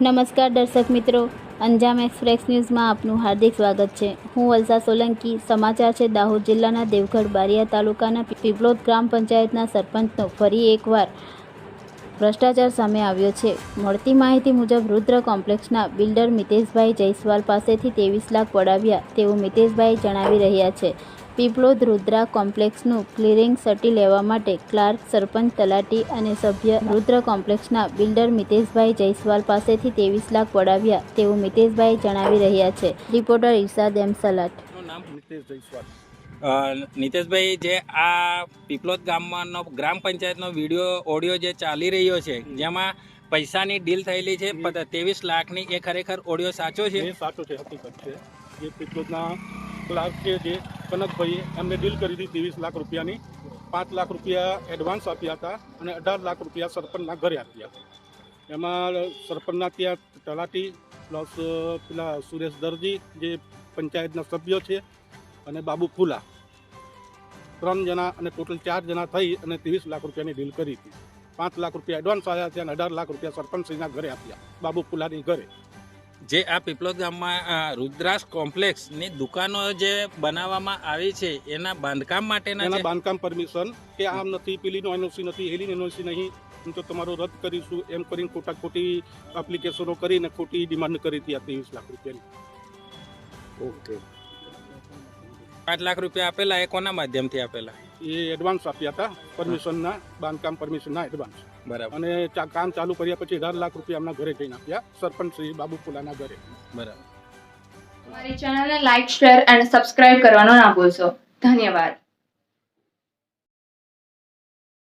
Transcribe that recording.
નમસ્કાર દર્શક મિત્રો, અંજામ એક્સપ્રેસ ન્યૂઝમાં આપનું હાર્દિક સ્વાગત છે. હું વલસા સોલંકી, સમાચાર છે દાહોદ જિલ્લાના દેવગઢ બારિયા તાલુકાના પીપલોદ ગ્રામ પંચાયતના સરપંચનો ફરી એકવાર ભ્રષ્ટાચાર સામે આવ્યો છે. મળતી માહિતી મુજબ, રુદ્ર કોમ્પ્લેક્સના બિલ્ડર મિતેશભાઈ જયસ્વાલ પાસેથી ત્રેવીસ લાખ પડાવ્યા તેવું મિતેશભાઈ જણાવી રહ્યા છે. પીપલોદ રુદ્રા કોમ્પ્લેક્સનું ક્લિયરિંગ સટી લેવા માટે ક્લાર્ક સરપંચ તલાટી અને સભ્ય રુદ્ર કોમ્પ્લેક્સના બિલ્ડર મિતેશભાઈ જયસ્વાલ પાસેથી ત્રેવીસ લાખ પડાવ્યા તેવું મિતેશભાઈ જણાવી રહ્યા છે. રિપોર્ટર ઇરશાદ એમ સલાટ. નીતેશભાઈ જે આ પીપલોદ ગામમાંનો ગ્રામ પંચાયતનો વીડિયો ઓડિયો જે ચાલી રહ્યો છે જેમાં પૈસાની ડીલ થયેલી છે ત્રેવીસ લાખની એ ખરેખર ઓડિયો સાચો છે? સાચો છે હકીકત છે. જે પીપલોદના ક્લાર્ક છે જે કનકભાઈએ એમને ડીલ કરી હતી ત્રેવીસ લાખ રૂપિયાની. પાંચ લાખ રૂપિયા એડવાન્સ આપ્યા હતા અને અઢાર લાખ રૂપિયા સરપંચના ઘરે આપ્યા એમાં સરપંચના ત્યાં તલાટી પ્લસ પેલા સુરેશ દરજી જે પંચાયતના સભ્યો છે અને બાબુ ફુલા. ત્રણ જણા અને ટોટલ ચાર જણા થઈ અને ત્રેવીસ લાખ રૂપિયાની ડીલ કરી હતી. પાંચ લાખ રૂપિયા એડવાન્સ આવ્યા છે અને અઢાર લાખ રૂપિયા સરપંચશ્રીના ઘરે આપ્યા, બાબુ ફુલાની ઘરે. જે આ પીપલોદ ગામમાં રુદ્રાસ કોમ્પ્લેક્સની દુકાનો જે બનાવવામાં આવી છે એના બાંધકામ માટેના એના બાંધકામ પરમિશન કે આમ નથી પેલીનો એનઓસી નથી હેલીનો એનઓસી નહીં હું તો તમારો રદ કરીશું એમ કરીને ખોટા ખોટી એપ્લિકેશનો કરીને ખોટી ડિમાન્ડ કરી હતી આ ત્રેવીસ લાખ રૂપિયાની. ઓકે. પાંચ લાખ રૂપિયા આપેલા એ કોના માધ્યમથી આપેલા? એ એડવાન્સ આપ્યા હતા પરમિશનના બાંધકામ પરમિશનના એડવાન્સ બરાબર. અને કામ ચાલુ કર્યા પછી અઢાર લાખ રૂપિયા એમના ઘરે જઈને આપ્યા સરપંચ શ્રી બાબુ પુલાના ઘરે. બરાબર. અમારી ચેનલને લાઈક શેર અને સબસ્ક્રાઇબ કરવાનો ના ભૂલશો. ધન્યવાદ.